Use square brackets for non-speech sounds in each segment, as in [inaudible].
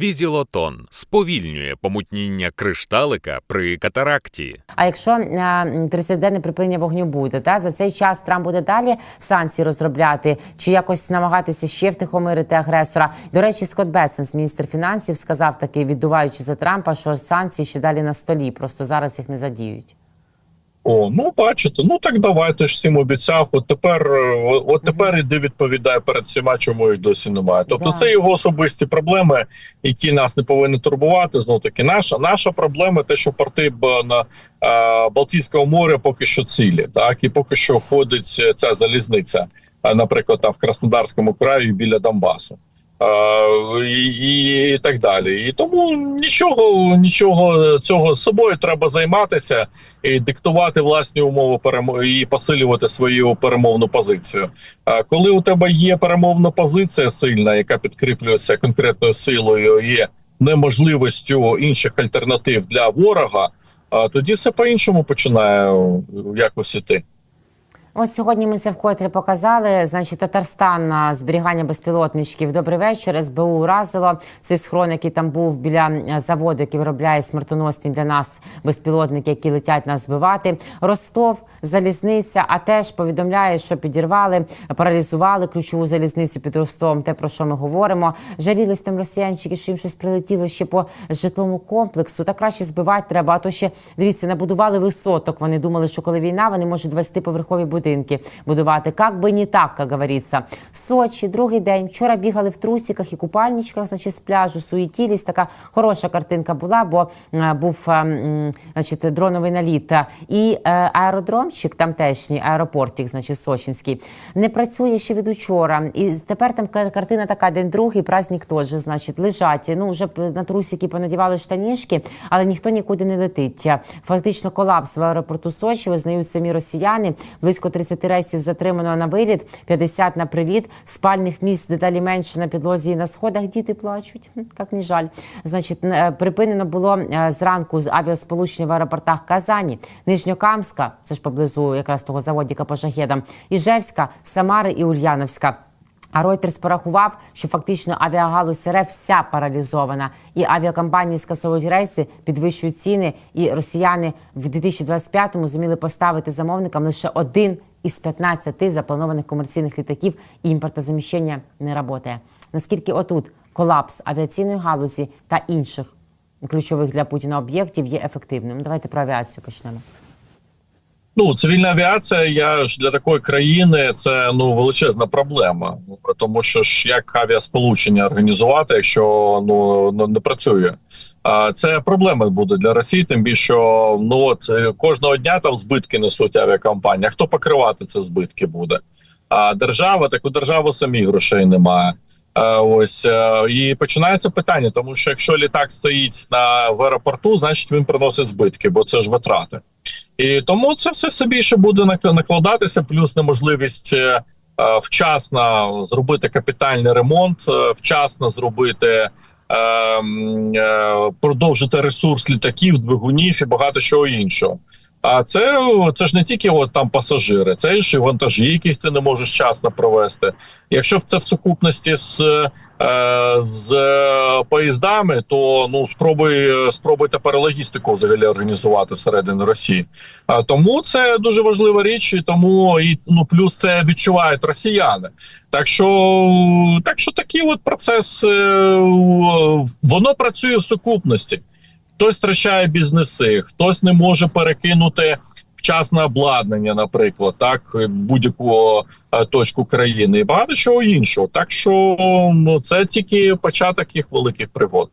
Візілотон сповільнює помутніння кришталика при катаракті. А якщо е, 30-денне припинення вогню буде, та за цей час Трамп буде далі санкції розробляти чи якось намагатися ще втихомирити агресора? До речі, Скотт Бесенс, міністр фінансів, сказав таки, віддуваючи за Трампа, що санкції ще далі на столі, просто зараз їх не задіють. О, ну бачите, ну так давайте ж всім обіцяв. От тепер, е, от тепер іди відповідає перед всіма, чому їх досі немає. Тобто, Да. це його особисті проблеми, які нас не повинні турбувати. Знов таки, наша наша проблема, те, що порти на е, Балтійського моря поки що цілі, так і поки що ходить е, ця залізниця, наприклад, там в Краснодарському краї біля Донбасу. І, і так далі. І тому нічого, нічого цього з собою треба займатися і диктувати власні умови перемо... і посилювати свою перемовну позицію. А коли у тебе є перемовна позиція сильна, яка підкріплюється конкретною силою, є неможливістю інших альтернатив для ворога, а тоді все по-іншому починає е, якось іти. Ось сьогодні ми це вкотре показали. Значить, Татарстан на зберігання безпілотничків. Добрий вечір. СБУ уразило цей схрон, який там був біля заводу, який виробляє смертоносні для нас безпілотники, які летять нас збивати. Ростов, залізниця, а теж повідомляє, що підірвали, паралізували ключову залізницю під Ростовом. Те про що ми говоримо. Жалілись там росіянчики, що їм щось прилетіло ще по житловому комплексу. Та краще збивати треба. А то ще дивіться, набудували висоток. Вони думали, що коли війна, вони можуть 20-поверхові будинки будувати. Как би не так, як говориться. Сочі, другий день. Вчора бігали в трусиках і купальничках, значить, з пляжу, суетілись. Така хороша картинка була, бо е, був е, значить, дроновий наліт. І е, аеродромчик тамтешній, аеропортик, значить, сочинський, не працює ще від учора. І тепер там ка- картина така, день другий, праздник теж, значить, лежать. Ну, вже на трусики понадівали штанішки, але ніхто нікуди не летить. Фактично колапс в аеропорту Сочі, визнають самі росіяни. Близько 30 рейсів затримано на виліт, 50 на приліт, спальних місць дедалі менше на підлозі і на сходах. Діти плачуть, як не жаль. Значить, е, припинено було е, зранку з авіасполучення в аеропортах Казані, Нижньокамська, це ж поблизу якраз того заводіка по шахедам, Іжевська, Самари і Ульяновська. А Reuters порахував, що фактично авіагалузь РФ вся паралізована, і авіакомпанії скасовують рейси, підвищують ціни. І росіяни в 2025-му зуміли поставити замовникам лише один із 15 запланованих комерційних літаків, і імпортозаміщення не працює. Наскільки отут колапс авіаційної галузі та інших ключових для Путіна об'єктів є ефективним? Давайте про авіацію почнемо. Ну, цивільна авіація, я ж для такої країни це ну величезна проблема. Тому що ж як авіасполучення організувати, якщо ну ну, не працює, а це проблема буде для Росії. Тим більше ну от е, кожного дня там збитки несуть авіакомпанії. А Хто покривати ці збитки буде? А держава, так у держави самі грошей немає. Ось е, і починається питання, тому що якщо літак стоїть на в аеропорту, значить він приносить збитки, бо це ж витрати. І тому це все все більше буде накладатися, плюс неможливість е, е, вчасно зробити капітальний ремонт, е, вчасно зробити е, е, продовжити ресурс літаків, двигунів і багато чого іншого. А це, це ж не тільки от там пасажири, це ж і вантажі, яких ти не можеш вчасно провести. Якщо б це в сукупності з, е, з е, поїздами, то ну спробуй спробуй тепер логістику взагалі організувати всередині Росії. А тому це дуже важлива річ, і тому і ну плюс це відчувають росіяни. Так що так що такий от процес е, воно працює в сукупності. Хтось втрачає бізнеси, хтось не може перекинути вчасне обладнання, наприклад, так будь-яку е, точку країни і багато чого іншого. Так що ну це тільки початок їх великих пригод.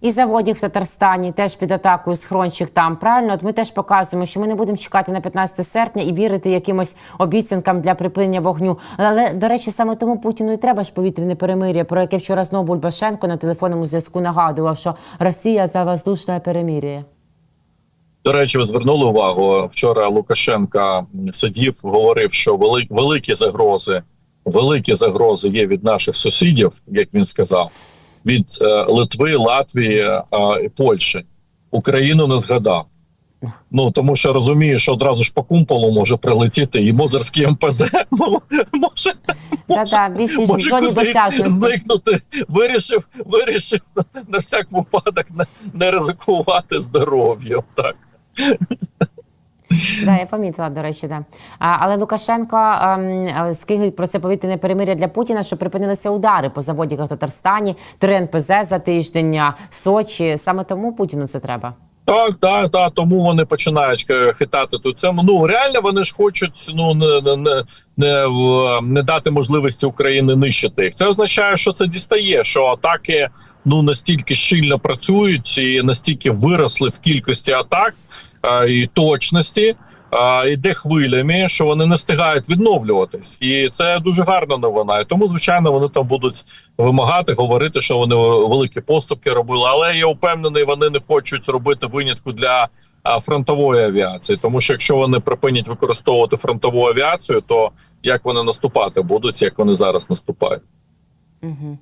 І заводів в Татарстані теж під атакою схрончик там. Правильно, от ми теж показуємо, що ми не будемо чекати на 15 серпня і вірити якимось обіцянкам для припинення вогню. Але до речі, саме тому Путіну і треба ж повітряне перемир'я, про яке вчора знову Бульбашенко на телефонному зв'язку нагадував, що Росія за воздушне перемир'я. До речі, ви звернули увагу вчора. Лукашенка сидів, говорив, що вели, великі загрози, великі загрози є від наших сусідів, як він сказав, від е, Литви, Латвії е, і Польщі. Україну не згадав. Ну тому що розуміє, що одразу ж по кумполу може прилетіти і Мозерський МПЗ [laughs] може зоні досяжності. зникнути. Вирішив, вирішив на всяк випадок не, не ризикувати здоров'ям. Так. [laughs] Да, я помітила, до речі, да. А, але Лукашенко ем, е, скиглить про це повітряне перемиря для Путіна, що припинилися удари по заводіках в Татарстані, три НПЗ за тиждень, Сочі. Саме тому Путіну це треба. Так, так, так, тому вони починають е, хитати тут це. Ну реально вони ж хочуть ну не, не, не, не, дати можливості Україні нищити їх. Це означає, що це дістає, що атаки ну настільки щільно працюють і настільки виросли в кількості атак а, і точності. А, іде хвилями, що вони не встигають відновлюватись, і це дуже гарна новина. І тому, звичайно, вони там будуть вимагати, говорити, що вони великі поступки робили. Але я впевнений, вони не хочуть робити винятку для а, фронтової авіації. Тому що якщо вони припинять використовувати фронтову авіацію, то як вони наступати будуть, як вони зараз наступають. Угу.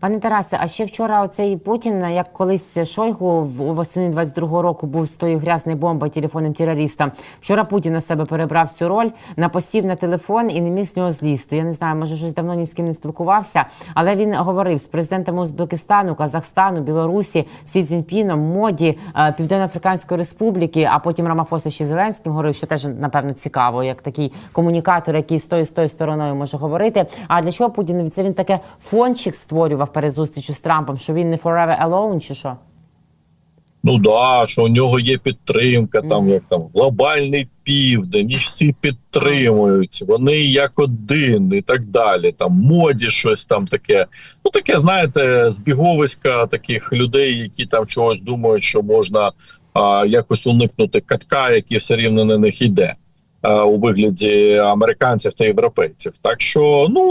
Пане Тарасе, а ще вчора оцей Путін, як колись Шойгу в восени 22-го року був з тою грязною бомбою телефонним терористом. Вчора Путін на себе перебрав цю роль, напосів на телефон і не міг з нього злізти. Я не знаю, може щось давно ні з ким не спілкувався, але він говорив з президентами Узбекистану, Казахстану, Білорусі, Сі Цзіньпіном, Моді, е, Південно-Африканської Республіки, а потім Рамафоса ще Зеленським говорив, що теж напевно цікаво, як такий комунікатор, який з тою з тою стороною може говорити. А для чого Путін це він таке фончик створював перед зустрічю з Трампом, що він не forever alone, чи що? Ну да, що у нього є підтримка, там як там глобальний південь, і всі підтримують. Вони як один і так далі. Там моді щось там таке. Ну таке, знаєте, збіговиська таких людей, які там чогось думають, що можна а, якось уникнути катка, який все рівно на них йде. А, У вигляді американців та європейців, так що ну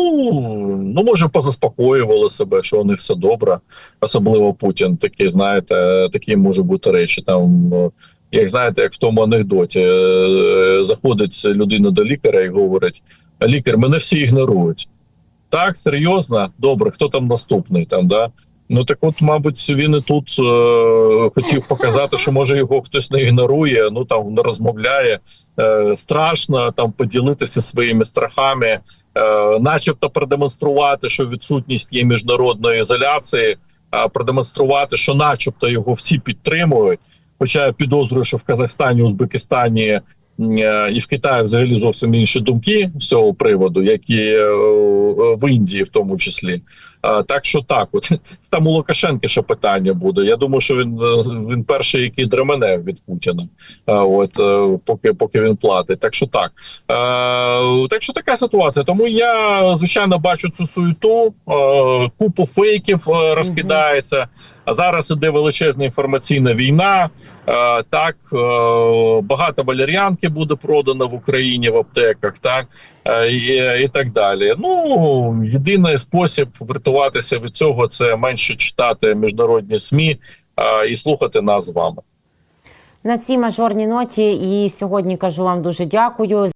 ну може позаспокоювали себе, що у них все добре, особливо Путін. Такі знаєте, такі може бути речі. Там е, як знаєте, як в тому анекдоті е, заходить людина до лікаря і говорить: лікар, мене всі ігнорують. Так, серйозно, добре, хто там наступний там, да? Ну так от, мабуть, він і тут е, хотів показати, що може його хтось не ігнорує, ну там не розмовляє. Е, страшно там поділитися своїми страхами, е, начебто продемонструвати, що відсутність є міжнародної ізоляції, а продемонструвати, що, начебто, його всі підтримують. Хоча я підозрюю, що в Казахстані, Узбекистані е, і в Китаї взагалі зовсім інші думки з цього приводу, як і е, в Індії, в тому числі. Так що так, от [laughs] там у Лукашенка ще питання буде. Я думаю, що він е, він перший, який дремене від Путіна. От е, поки поки він платить. Так що так. Е, так що така ситуація. Тому я звичайно бачу цю суету, е, купу фейків е, розкидається. А зараз іде величезна інформаційна війна. Е, так е, багато валеріанки буде продано в Україні в аптеках, так е, і, і так далі. Ну єдиний спосіб врятуватися від цього це менше читати міжнародні СМІ і слухати нас з вами. На цій мажорній ноті і сьогодні кажу вам дуже дякую.